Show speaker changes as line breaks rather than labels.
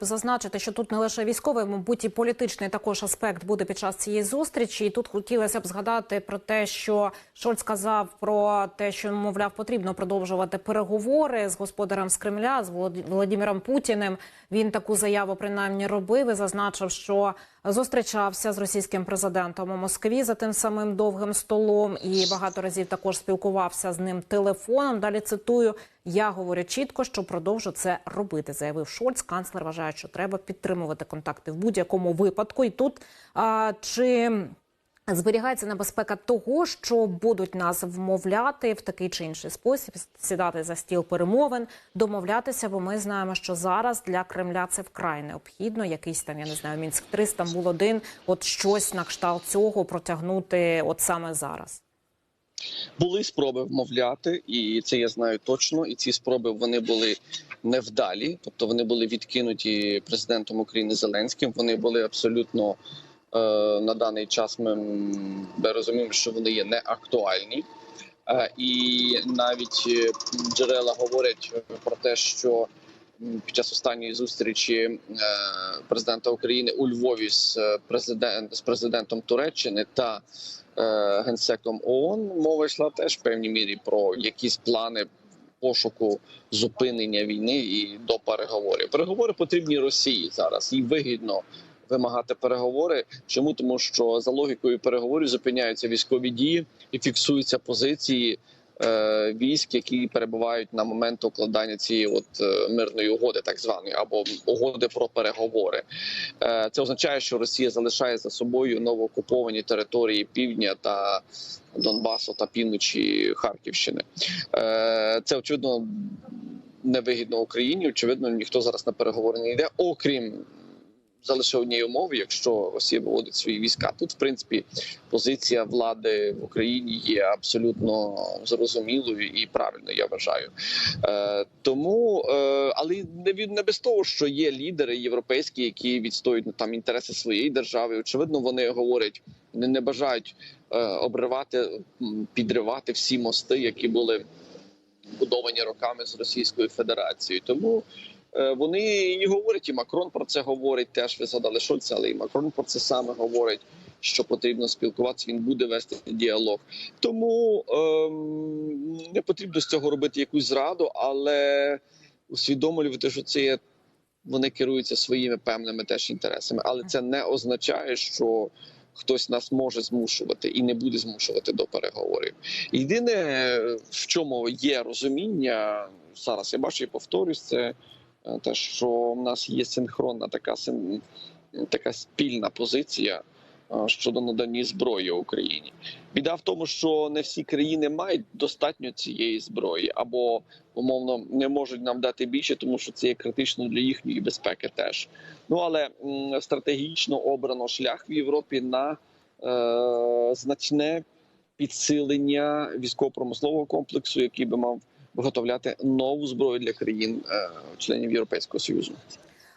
Зазначити, що тут не лише військовий, мабуть, і політичний також аспект буде під час цієї зустрічі. І тут хотілося б згадати про те, що Шольц сказав про те, що мовляв потрібно продовжувати переговори з господарем з Кремля, з Володимиром Путіним. Він таку заяву принаймні робив і зазначив, що зустрічався з російським президентом у Москві за тим самим довгим столом, і багато разів також спілкувався з ним телефоном. Далі цитую: я говорю чітко, що продовжу це робити, заявив Шольц. Канцлер вважає, що треба підтримувати контакти в будь-якому випадку. І тут а, чи зберігається небезпека того, що будуть нас вмовляти в такий чи інший спосіб сідати за стіл перемовин, домовлятися, бо ми знаємо, що зараз для Кремля це вкрай необхідно. Якийсь там я не знаю, мінськ 3 Стамбул 1 от щось на кшталт цього протягнути, от саме зараз.
Були спроби вмовляти, і це я знаю точно. І ці спроби вони були невдалі, тобто вони були відкинуті президентом України Зеленським. Вони були абсолютно на даний час. Ми розуміємо, що вони є неактуальні. Е, і навіть е, джерела говорять про те, що під час останньої зустрічі е, президента України у Львові з е, президент з президентом Туреччини та е, генсеком ООН мова йшла теж в певній мірі про якісь плани пошуку зупинення війни і до переговорів. Переговори потрібні Росії зараз. Їй вигідно вимагати переговори. Чому тому, що за логікою переговорів зупиняються військові дії і фіксуються позиції. е, Військ, які перебувають на момент укладання цієї от е, мирної угоди, так званої, або угоди про переговори, Е, це означає, що Росія залишає за собою новоокуповані території півдня та Донбасу та півночі Харківщини. Е, Це очевидно невигідно Україні. Очевидно, ніхто зараз на переговори не йде, окрім. За лише однієї умови, якщо Росія виводить свої війська, тут в принципі позиція влади в Україні є абсолютно зрозумілою і правильною, я вважаю. Е, тому, е, але не від не без того, що є лідери європейські, які відстоюють ну, там інтереси своєї держави. Очевидно, вони говорять, вони не бажають е, обривати, підривати всі мости, які були будовані роками з Російською Федерацією. Тому вони і говорять, і Макрон про це говорить. Теж ви згадали Шольца, але і Макрон про це саме говорить. Що потрібно спілкуватися, він буде вести діалог. Тому ем, не потрібно з цього робити якусь зраду, але усвідомлювати, що це є, вони керуються своїми певними теж інтересами. Але це не означає, що хтось нас може змушувати і не буде змушувати до переговорів. Єдине, в чому є розуміння зараз, я бачу і повторюсь, це е, те, що в нас є синхронна така така спільна позиція е, щодо надання зброї Україні. Біда в тому, що не всі країни мають достатньо цієї зброї, або умовно не можуть нам дати більше, тому що це є критично для їхньої безпеки. Теж ну але стратегічно обрано шлях в Європі на е, значне підсилення військово-промислового комплексу, який би мав виготовляти нову зброю для країн е, Європейського союзу.